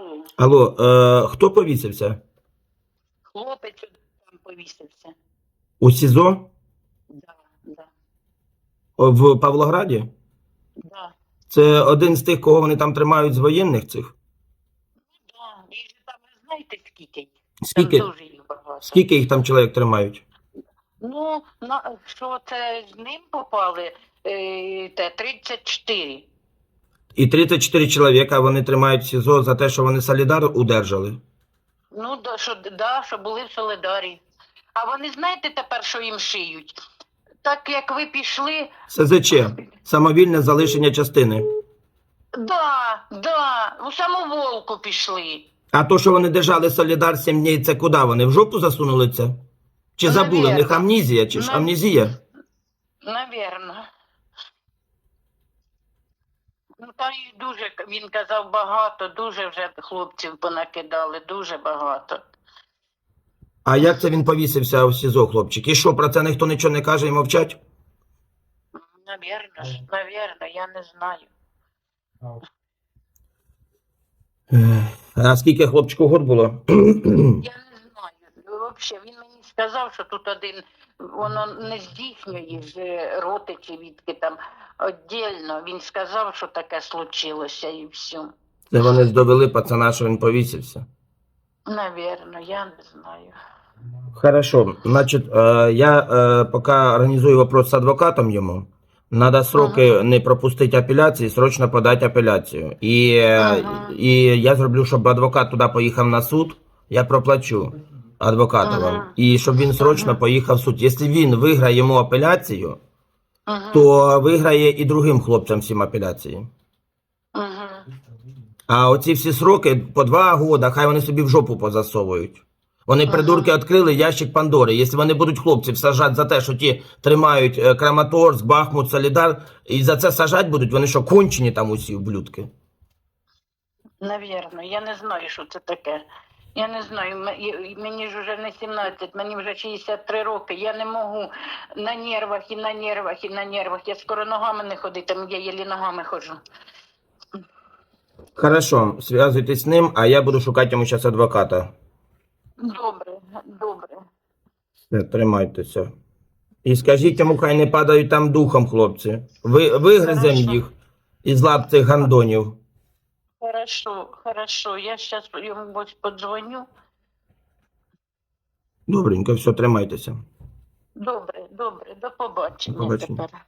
Алло, Алло, е, хто повісився? хлопець там повісився. У СІЗО? Да, да, В Павлограді? да. Це один з тих, кого вони там тримають з воєнних цих? Да. І ж там ви знаєте скільки? Скільки, Там дуже їх багато. скільки їх там чоловік тримають? Ну, на, що це з ним попали, е, те, 34. І 34 чоловіка вони тримають в СІЗО за те, що вони Солідар удержали. Ну, да, що, да, що були в Солидарі. А вони знаєте тепер, що їм шиють? Так як ви пішли, СЗЧ. Самовільне залишення частини. да, да, у самоволку пішли. А то, що вони держали Солідар 7 днів, це куди вони? В жопу засунули це? Чи забули? В них амнізія, чи ж Нав- амнезія? Навірно. Ну, та й дуже, він казав, багато, дуже вже хлопців понакидали, дуже багато. А як це він повісився в СІЗО, хлопчик? І що, про це ніхто нічого не каже і мовчать? Навірно ж, навірно, я не знаю. А скільки хлопчику год було? Я. Взагалі, він мені сказав, що тут один, воно не з їхньої з роти чи відки там віддільно. Він сказав, що таке случилося і все. Це вони ж довели пацана, що він повісився. Навірно, я не знаю. Хорошо, значить, е, я е, поки організую вопрос з адвокатом йому. Надо сроки не пропустити апеляції, срочно подати апеляцію. І, е, Ага. і я зроблю, щоб адвокат туди поїхав на суд, я проплачу адвокату вам. І щоб він срочно Ага. поїхав в суд. Якщо він виграє йому апеляцію, Угу. то виграє і другим хлопцям всім апеляції. Угу. А оці всі сроки по два года, хай вони собі в жопу позасовують. Вони Ага. придурки відкрили ящик Пандори. Якщо вони будуть хлопців сажати за те, що ті тримають е, Краматорськ, Бахмут, Солідар, і за це сажати будуть, вони що, кончені там усі ублюдки? Навірно, я не знаю, що це таке. Я не знаю, мені ж вже не 17, мені вже 63 роки. Я не можу на нервах і на нервах і на нервах. Я скоро ногами не ходитиму, я єлі ногами ходжу. Хорошо, зв'язуйтесь з ним, а я буду шукати йому зараз адвоката. Добре, добре. Все, тримайтеся. І скажіть йому, хай не падають там духом, хлопці. Ви, вигризем Хорошо. їх із лап цих гандонів. Хорошо, хорошо. Я зараз йому подзвоню. Добренько, все, тримайтеся. Добре, добре, до побачення. До побачення. тепер.